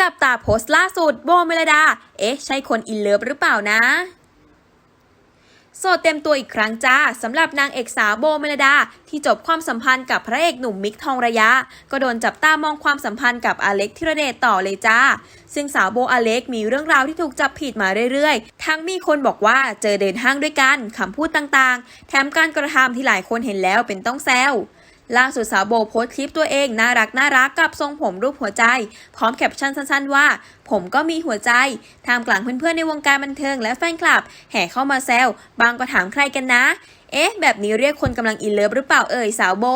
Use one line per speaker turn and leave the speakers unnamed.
จับตาโพสต์ล่าสุดโบเมลดา เอ๊ะ ใช่คนอินเลิฟหรือเปล่านะ โสดเต็มตัวอีกครั้งจ้าสำหรับนางเอกสาวโบเมลดา ที่จบความสัมพันธ์กับพระเอกหนุ่มมิกทองระยะ ก็โดนจับตามองความสัมพันธ์กับอเล็กธิรเดชต่อเลยจ้า ซึ่งสาวโบอเล็กมีเรื่องราวที่ถูกจับผิดมาเรื่อยๆ ทั้งมีคนบอกว่าเจอเดินห้างด้วยกันคำพูดต่างๆ แถมการกระทำที่หลายคนเห็นแล้วเป็นต้องแซว ล่าสุดสาวโบโพสคลิปตัวเองน่ารักน่ารักกับทรงผมรูปหัวใจ พร้อมแคปชั่นสั้นๆว่า ผมก็มีหัวใจท่ามกลางเพื่อนๆในวงการบันเทิงและแฟนคลับ แห่เข้ามาแซวบางก็ถามใครกันนะ เอ๊ะ แบบนี้เรียกคนกำลังอินเลิฟหรือเปล่าเอ่ยสาวโบ